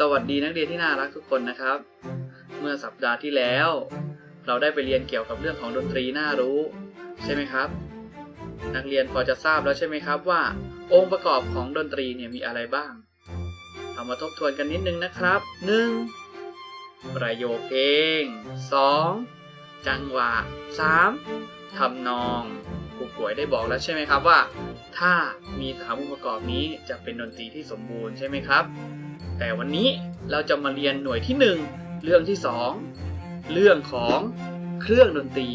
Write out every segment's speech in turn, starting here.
สวัสดีนักเรียนที่น่ารักทุกคนนะครับ เมื่อสัปดาห์ที่แล้ว เราได้ไปเรียนเกี่ยวกับเรื่องของดนตรีน่ารู้ ใช่ไหมครับ นักเรียนพอจะทราบแล้วใช่ไหมครับว่า องค์ประกอบของดนตรีเนี่ยมีอะไรบ้าง เอามาทบทวนกันนิดนึงนะครับ 1. ประโยคเพลง 2. จังหวะ 3. ทำนอง ครูป่วยได้บอกแล้วใช่ไหมครับว่า ถ้ามีสามองค์ประกอบนี้จะเป็นดนตรีที่สมบูรณ์ใช่ไหมครับ แต่วันนี้เราจะมาเรียนหน่วยที่ 1 เรื่องที่ 2 เรื่องของเครื่องดนตรี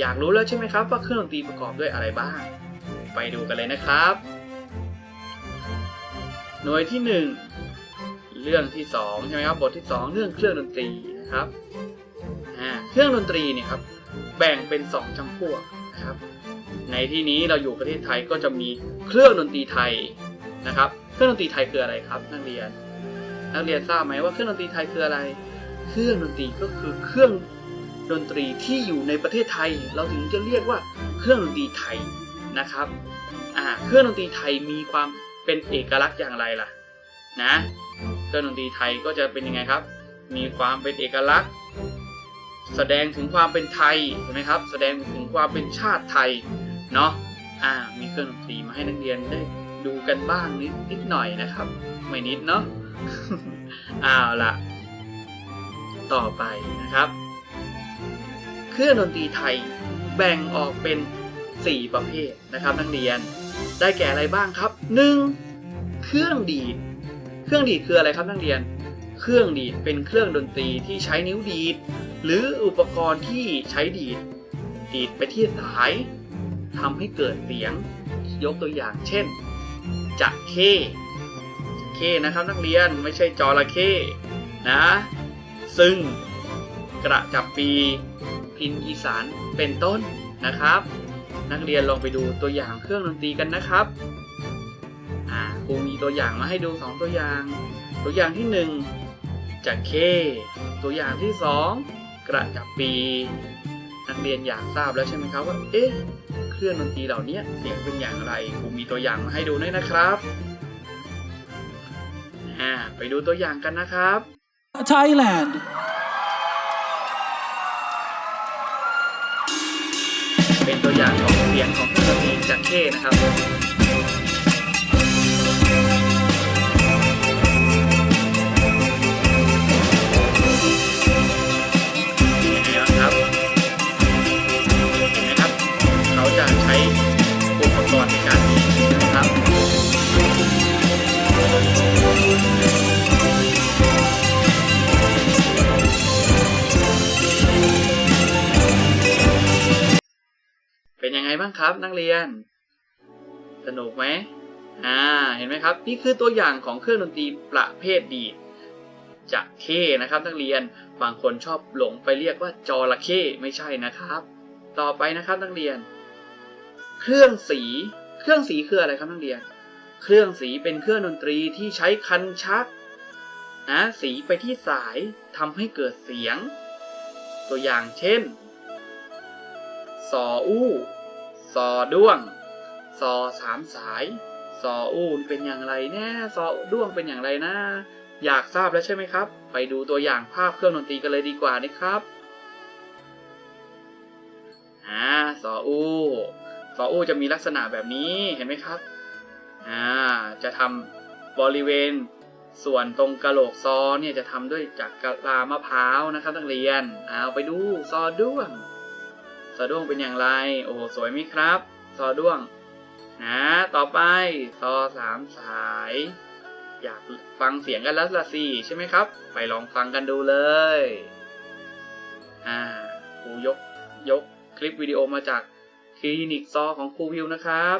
อยากรู้แล้วใช่ไหมครับว่าเครื่องดนตรีประกอบด้วยอะไรบ้าง ไปดูกันเลยนะครับ หน่วยที่ 1 เรื่องที่2ใช่ไหมครับบทที่ 2 เรื่องเครื่องดนตรีนะครับเครื่องดนตรีเนี่ยครับแบ่งเป็น 2จำพวก นะครับ ในที่นี้เราอยู่ประเทศไทยก็จะมีเครื่องดนตรีไทยนะครับ เครื่องดนตรีไทยคืออะไรครับ นักเรียน นักเรียนทราบไหมว่าเครื่องดนตรีไทยคืออะไร เครื่องดนตรีก็คือเครื่องดนตรีที่อยู่ในประเทศไทย เราถึงจะเรียกว่าเครื่องดนตรีไทยนะครับอ่าเครื่องดนตรีไทยมีความเป็นเอกลักษณ์อย่างไรล่ะนะเครื่องดนตรีไทยก็จะเป็นยังไงครับ มีความเป็นเอกลักษณ์ แสดงถึงความเป็นไทยใช่ไหมครับ แสดงถึงความเป็นชาติไทยเนาะอ่ามีเครื่องดนตรีมาให้นักเรียนได้ดูกันบ้างนิดนิดหน่อยนะครับ ไม่นิดเนาะเอาละต่อไปนะครับ เครื่องดนตรีไทยแบ่งออกเป็น 4 ประเภทนะครับ นักเรียนได้แก่อะไรบ้างครับ 1. เครื่องดีด เครื่องดีดคืออะไรครับนักเรียน เครื่องดีดเป็นเครื่องดนตรีที่ใช้นิ้วดีด หรืออุปกรณ์ที่ใช้ดีด ดีดไปที่สายทำให้เกิดเสียงยกตัวอย่างเช่นจะเข้จะเข้นะครับนักเรียนไม่ใช่จระเข้นะ ซึ่งกระจับปีพินอีสานเป็นต้นนะครับ นักเรียนลองไปดูตัวอย่างเครื่องดนตรีกันนะครับอ่าครูมีตัวอย่างมาให้ดูสองตัวอย่าง ตัวอย่างที่หนึ่งจะเข้ตัวอย่างที่สอง กระจับปี นักเรียนอยากทราบแล้วใช่ไหมครับว่าเอ๊ะเครื่องดนตรีเหล่านี้เสียงเป็นอย่างไรครูมีตัวอย่างมาให้ดูด้วยนะครับอ่าไปดูตัวอย่างกันนะครับ Thailand. เป็นตัวอย่างของเสียงของเครื่องดนตรีจากเข้นะครับ เป็นยังไงบ้างครับนักเรียน สนุกไหมอ่าเห็นไหมครับ นี่คือตัวอย่างของเครื่องดนตรีประเภทดีดจะเข้นะครับ นักเรียนบางคนชอบหลงไปเรียกว่าจระเข้ไม่ใช่นะครับ ต่อไปนะครับนักเรียน เครื่องสี เครื่องสีคืออะไรครับนักเรียน เครื่องสีเป็นเครื่องดนตรีที่ใช้คันชักนะสีไปที่สายทำให้เกิดเสียง ตัวอย่างเช่นซออู้ ซอด้วง ซอสามสาย ซออู้เป็นอย่างไรแน่ซอด้วงเป็นอย่างไรนะ อยากทราบแล้วใช่ไหมครับ ไปดูตัวอย่างภาพเครื่องดนตรีกันเลยดีกว่านะครับอ่าซออู้ซออู้จะมีลักษณะแบบนี้เห็นไหมครับอ่าจะทำบริเวณส่วนตรงกระโหลกซอเนี่ยจะทำด้วยจากกะลามะพร้าวนะครับนักเรียนเอาไปดูซอด้วง ซอด้วงเป็นอย่างไร โอ้โหสวยไหมครับซอด้วงนะต่อไปซอสามสาย อยากฟังเสียงกันแล้วละสิใช่ไหมครับ ไปลองฟังกันดูเลยอ่าครูยกยกคลิปวิดีโอมาจากคลินิกซอของครูวิวนะครับ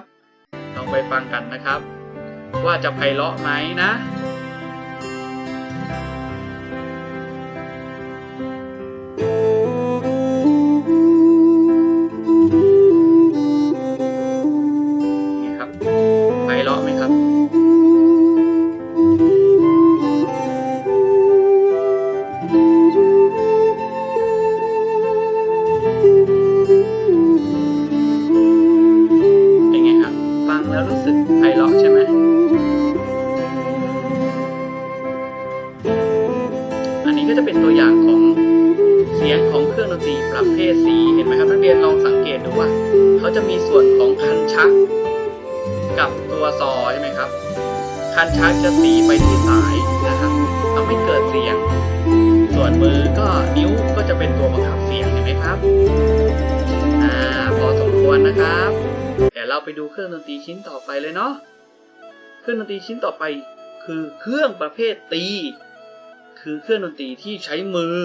ลองไปฟังกันนะครับ ว่าจะไพเราะไหมนะ นตรีประเภท C เห็นไหมครับนักเรียนลองสังเกตดูว่า เขาจะมีส่วนของคันชัก กับตัวซอใช่ไหมครับ คันชักจะตีไปที่สายนะครับทำให้เกิดเสียง ส่วนมือก็นิ้วก็จะเป็นตัวบังคับเสียงเห็นไหมครับอ่าพอสมควรนะครับเดี๋ยวเราไปดูเครื่องดนตรีชิ้นต่อไปเลยเนาะเครื่องดนตรีชิ้นต่อไปคือเครื่องประเภทตี คือเครื่องดนตรีที่ใช้มือ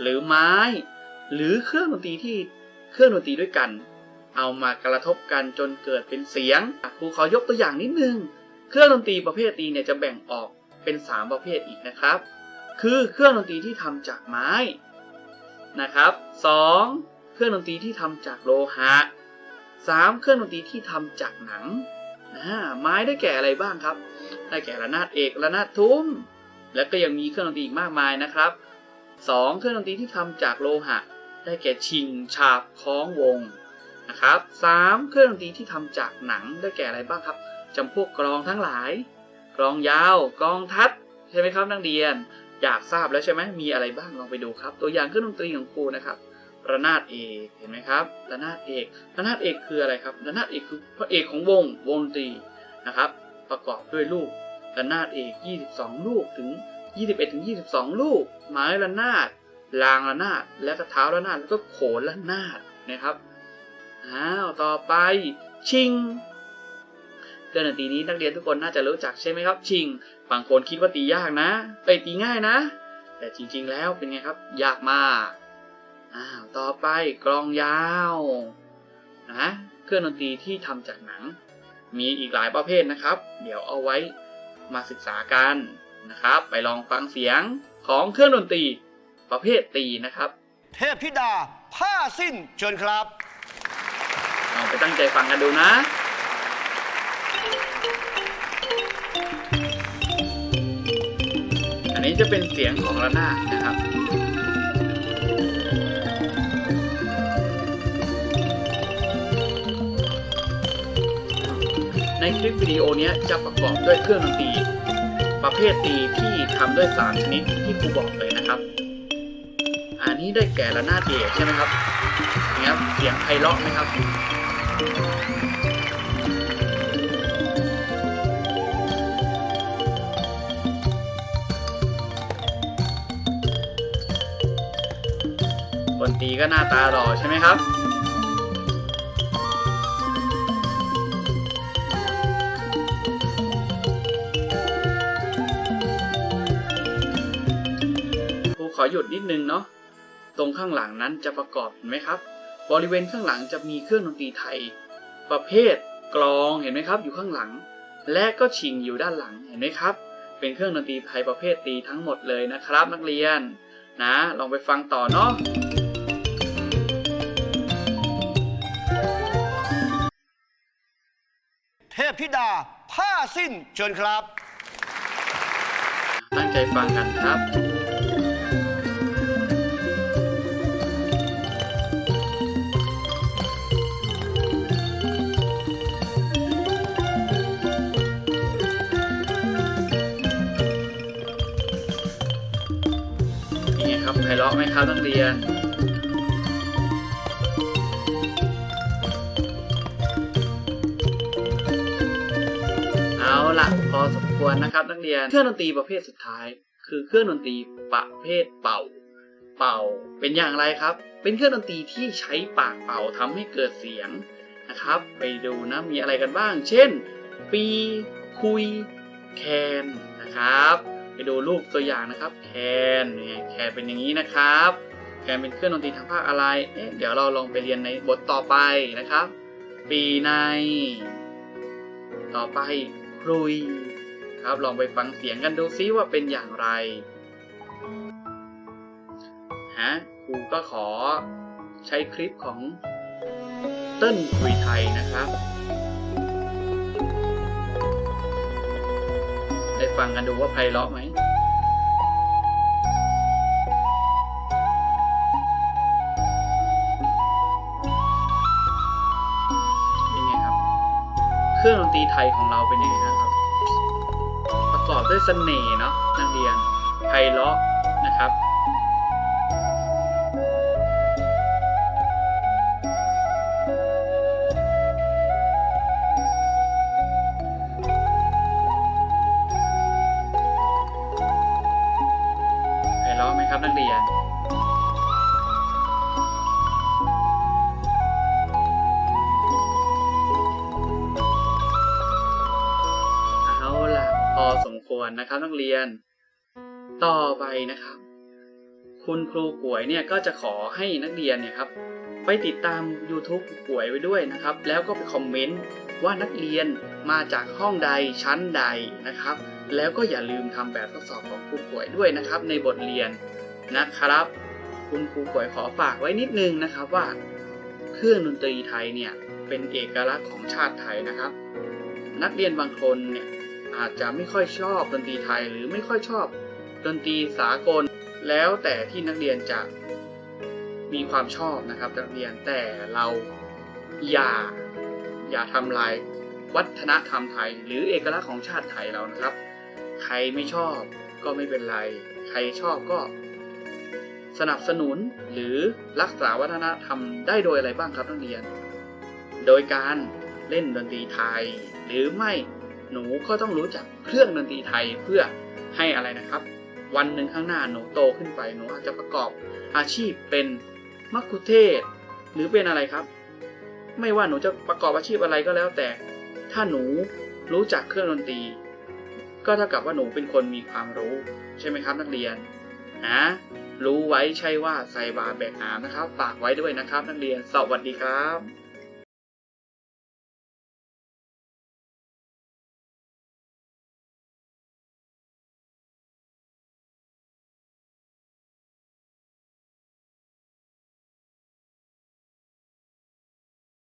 หรือไม้ หรือเครื่องดนตรีที่เครื่องดนตรีด้วยกัน เอามากระทบกันจนเกิดเป็นเสียงครูขอยกตัวอย่างนิดนึง เครื่องดนตรีประเภทตีเนี่ยจะแบ่งออกเป็น 3 ประเภทอีกนะครับ คือเครื่องดนตรีที่ทำจากไม้นะครับ 2. เครื่องดนตรีที่ทำจากโลหะ 3. เครื่องดนตรีที่ทำจากหนังอ่าไม้ได้แก่อะไรบ้างครับ ได้แก่ระนาดเอกระนาดทุ้ม และก็ยังมีเครื่องดนตรีอีกมากมายนะครับ 2. เครื่องดนตรีที่ทำจากโลหะ ได้แก่ชิงฉาบคล้องวงนะครับ 3. เครื่องดนตรีที่ทำจากหนังได้แก่อะไรบ้างครับจำพวกกลองทั้งหลาย กลองยาวกลองทัดใช่ไหมครับนักเรียน อยากทราบแล้วใช่ไหมมีอะไรบ้างลองไปดูครับ ตัวอย่างเครื่องดนตรีของครูนะครับระนาดเอกเห็นไหมครับระนาดเอกระนาดเอกคืออะไรครับระนาดเอกคือพระเอกของวงวงดนตรีนะครับ ประกอบด้วยลูกระนาดเอก 22 ลูกถึง 21ถึง22 ลูกไม้ระนาด รางระนาดและก็เท้าระนาดแล้วก็โขนระนาดนะครับอ้าวต่อไปชิงเครื่องดนตรีนี้นักเรียนทุกคนน่าจะรู้จักใช่ไหมครับ ชิงบางคนคิดว่าตียากนะไปตีง่ายนะ แต่จริงๆแล้วเป็นไงครับ ยากมากอ้าวต่อไปกลองยาวนะเครื่องดนตรีที่ทำจากหนัง มีอีกหลายประเภทนะครับ เดี๋ยวเอาไว้มาศึกษากันนะครับ ไปลองฟังเสียงของเครื่องดนตรี ประเภทตีนะครับ เทพธิดา ผ้าสิ้นเชิญครับลองไปตั้งใจฟังกันดูนะ อันนี้จะเป็นเสียงของระนาดนะครับในคลิปวิดีโอเนี้ยจะประกอบด้วยเครื่องดนตรี ประเภทตีที่ทำด้วยสามชนิดที่ครูบอกเลยนะครับอั นี้ได้แก่ระนาดเอกใช่ไหมครับเนี่ยครับเสียงไพเราะไหมครับคนตีก็หน้าตาหล่อใช่ไหมครับ ครูขอหยุดนิดนึงเนาะ ตรงข้างหลังนั้นจะประกอบเห็นไหมครับ บริเวณข้างหลังจะมีเครื่องดนตรีไทย ประเภทกลองเห็นไหมครับอยู่ข้างหลัง และก็ชิงอยู่ด้านหลังเห็นไหมครับ เป็นเครื่องดนตรีไทยประเภทตีทั้งหมดเลยนะครับ นักเรียนนะลองไปฟังต่อเนาะเทพธิดาผ้าสิ้นเชิญครับ ตั้งใจฟังกันครับ ไพเราะไหมครับนักเรียน เอาละพอสมควรนะครับนักเรียน เครื่องดนตรีประเภทสุดท้าย คือเครื่องดนตรีประเภทเป่า เป่าเป็นอย่างไรครับ เป็นเครื่องดนตรีที่ใช้ปากเป่าทำให้เกิดเสียงนะครับ ไปดูนะมีอะไรกันบ้าง เช่น ปี คุย แคนนะครับ ไปดูรูปตัวอย่างนะครับ แคนเนี่ยแคนเป็นอย่างนี้นะครับ แคนเป็นเครื่องดนตรีทางภาคอะไรเอ๊ะเดี๋ยวเราลองไปเรียนในบทต่อไปนะครับ ปีใน ต่อไปครุยครับลองไปฟังเสียงกันดูซิว่าเป็นอย่างไรฮะครูก็ขอใช้คลิปของเต้นคุยไทยนะครับ ได้ฟังกันดูว่าไพเราะไหมเป็นไงครับเครื่องดนตรีไทยของเราเป็นยังไงนะครับ ประกอบด้วยเสน่ห์เนาะนักเรียนไพเราะนะครับ นักเอาล่ะ พอสมควรนะครับนักเรียน ต่อไปนะครับ คุณครูป่วยเนี่ยก็จะขอให้นักเรียนเนี่ยครับ ไปติดตาม YouTube ป่วยไว้ด้วยนะครับ แล้วก็ไปคอมเมนต์ว่านักเรียนมาจากห้องใดชั้นใดนะครับ แล้วก็อย่าลืมทำแบบทดสอบของครูป่วยด้วยนะครับในบทเรียน นะครับ คุณครูป่วยขอฝากไว้นิดนึงนะครับว่า เครื่องดนตรีไทยเนี่ยเป็นเอกลักษณ์ของชาติไทยนะครับ นักเรียนบางคนเนี่ยอาจจะไม่ค่อยชอบดนตรีไทยหรือไม่ค่อยชอบดนตรีสากล แล้วแต่ที่นักเรียนจะมีความชอบนะครับนักเรียนแต่เราอย่าอย่าทำลายวัฒนธรรมไทย หรือเอกลักษณ์ของชาติไทยเรานะครับ ใครไม่ชอบก็ไม่เป็นไร ใครชอบก็ สนับสนุนหรือรักษาวัฒนธรรมได้โดยอะไรบ้างครับนักเรียน โดยการเล่นดนตรีไทย หรือไม่หนูก็ต้องรู้จักเครื่องดนตรีไทยเพื่อให้อะไรนะครับ วันหนึ่งข้างหน้าหนูโตขึ้นไปหนูอาจจะประกอบอาชีพเป็นมักคุเทศหรือเป็นอะไรครับ ไม่ว่าหนูจะประกอบอาชีพอะไรก็แล้วแต่ ถ้าหนูรู้จักเครื่องดนตรี ก็เท่ากับว่าหนูเป็นคนมีความรู้ ใช่ไหมครับนักเรียนนะ รู้ไว้ใช่ว่าใส่บาตรแบกหามนะครับ ฝากไว้ด้วยนะครับนักเรียนสวัสดีครับ